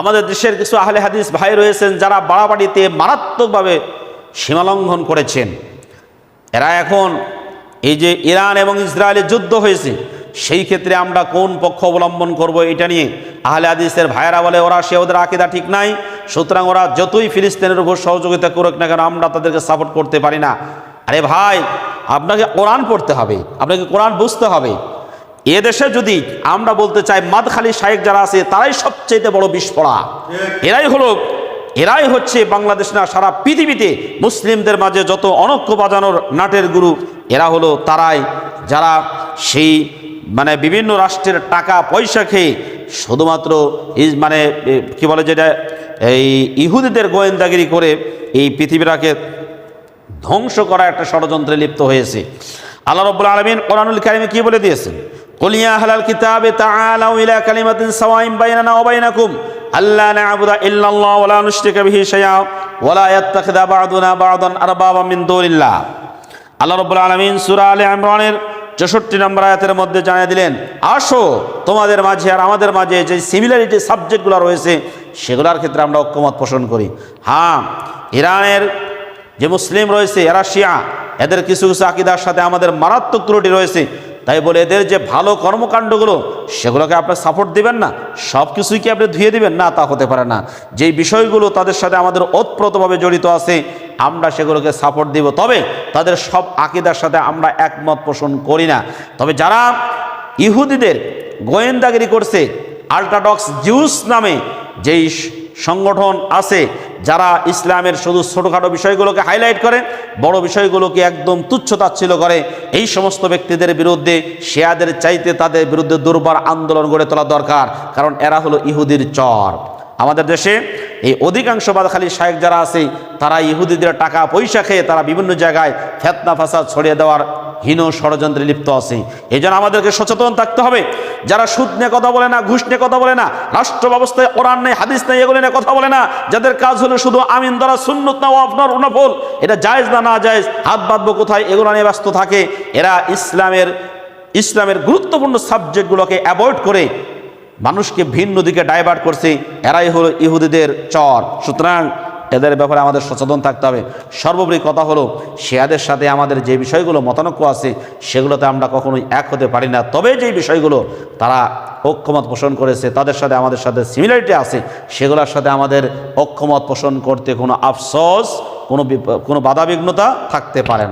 আমাদের দেশের কিছু আহলে হাদিস ভাই রয়েছেন যারা বাড়াবাড়িতে মারাত্মকভাবে সীমালঙ্ঘন করেছেন। এরা এখন এই যে ইরান এবং ইসরায়েলের যুদ্ধ হয়েছে, সেই ক্ষেত্রে আমরা কোন পক্ষ অবলম্বন করব এটা নিয়ে আহলে হাদিসের ভাইয়েরা বলে, ওরা সে ওদের আকিদা ঠিক নাই। সুতরাং ওরা যতই ফিলিস্তিনের উপর সহযোগিতা করুক না কেন, আমরা তাদেরকে সাপোর্ট করতে পারি না। আরে ভাই, আপনাকে কোরআন পড়তে হবে, আপনাকে কোরআন বুঝতে হবে। এ দেশে যদি আমরা বলতে চাই মাদখালি শায়েক যারা আছে, তারাই সবচেয়ে বড় বিস্ফোরা। এরাই হলো, এরাই হচ্ছে বাংলাদেশ না, সারা পৃথিবীতে মুসলিমদের মাঝে যত অনক্য বাজানোর নাটের গুরু, এরা হলো তারাই যারা সেই মানে বিভিন্ন রাষ্ট্রের টাকা, পয়সা খেয়ে শুধুমাত্র মানে কি বলে যেটা, এই ইহুদিদের গোয়েন্দাগিরি করে এই পৃথিবীটাকে ধ্বংস করা একটা ষড়যন্ত্রে লিপ্ত হয়েছে। আল্লাহ রব্বুল আলমিন কোরআনুল কারিমে কি বলে দিয়েছেন? কুলিয়া হালাল কিতাবে তাআলাউ ইলা কালিমাতিন সাওয়াইন বাইনানা ওয়া বাইনাকুম আল্লা না'বুদা ইল্লাল্লাহ ওয়া লা নুশরিকা বিহি শাইআ ওয়া লা ইয়াত্তাখিদা বা'দুনা বা'দান আরবাবা মিন দুনিল্লাহ আল্লাহ রব্বুল আলমিন সূরা আলে ইমরানের চৌষট্টি নম্বর আয়াতের মধ্যে জানিয়ে দিলেন, আসো, তোমাদের মাঝে আর আমাদের মাঝে যে সিমিলারিটি সাবজেক্টগুলো রয়েছে, সেগুলোর ক্ষেত্রে আমরা ঐক্যমত পোষণ করি। হ্যাঁ ইরানের যে মুসলিম রয়েছে, এরা শিয়া, এদের কিছু কিছু আকিদার সাথে আমাদের মারাত্মক ত্রুটি রয়েছে। তাই বলে এদের যে ভালো কর্মকাণ্ডগুলো, সেগুলোকে আপনি সাপোর্ট দিবেন না সব কিছুই কি আপনি ধুয়ে দিবেন? না, তা হতে পারে না। যেই বিষয়গুলো তাদের সাথে আমাদের ওতপ্রোতভাবে জড়িত আছে, আমরা সেগুলোকে সাপোর্ট দিব। তবে তাদের সব আকিদার সাথে আমরা একমত পোষণ করি না। তবে যারা ইহুদিদের গোয়েন্দাগিরি করছে আল্ট্রাডক্স জিউস নামে যেই সংগঠন আছে যারা ইসলামের শুধু ছোটোখাটো বিষয়গুলোকে হাইলাইট করে বড় বিষয়গুলোকে একদম তুচ্ছ তাচ্ছিল্য করে, এই সমস্ত ব্যক্তিদের বিরুদ্ধে, শেয়াদের চাইতে তাদের বিরুদ্ধে দুর্বার আন্দোলন গড়ে তোলা দরকার, কারণ এরা হলো ইহুদির চর। আমাদের দেশে এই অধিকাংশ বাদখালী শায়েক যারা আছে, তারা ইহুদিদের টাকা পয়সা খেয়ে তারা বিভিন্ন জায়গায় ফেতনা ফাসাদ ছড়িয়ে দেওয়ার হীন ষড়যন্ত্রে লিপ্ত আছে। এই জন্য আমাদেরকে সচেতন থাকতে হবে। যারা সুদ নিয়ে কথা বলে না, ঘুষ নিয়ে কথা বলে না, রাষ্ট্র ব্যবস্থায় কোরআন নেই, হাদিস নেই, এগুলো নিয়ে কথা বলে না, যাদের কাজ হলো শুধু আমিন দ্বারা সুন্নত না আপনার উনাফল এটা জায়েজ না না জায়েজ, হাত বাঁধবো কোথায়, এগুলো নিয়ে ব্যস্ত থাকে। এরা ইসলামের ইসলামের গুরুত্বপূর্ণ সাবজেক্টগুলোকে অ্যাভয়েড করে মানুষকে ভিন্ন দিকে ডাইভার্ট করছে। এরাই হলো ইহুদিদের চর। সুতরাং এদের ব্যাপারে আমাদের সচেতন থাকতে হবে। সর্বোপরি কথা হলো, শেয়াদের সাথে আমাদের যে বিষয়গুলো মতানক্য আছে, সেগুলোতে আমরা কখনোই এক হতে পারি না। তবে যেই বিষয়গুলো তারা অক্ষমত পোষণ করেছে, তাদের সাথে আমাদের সাথে সিমিলারিটি আছে, সেগুলোর সাথে আমাদের অক্ষমত পোষণ করতে কোনো আফসোস, কোনো কোনো বাধাবিঘ্নতা থাকতে পারে না।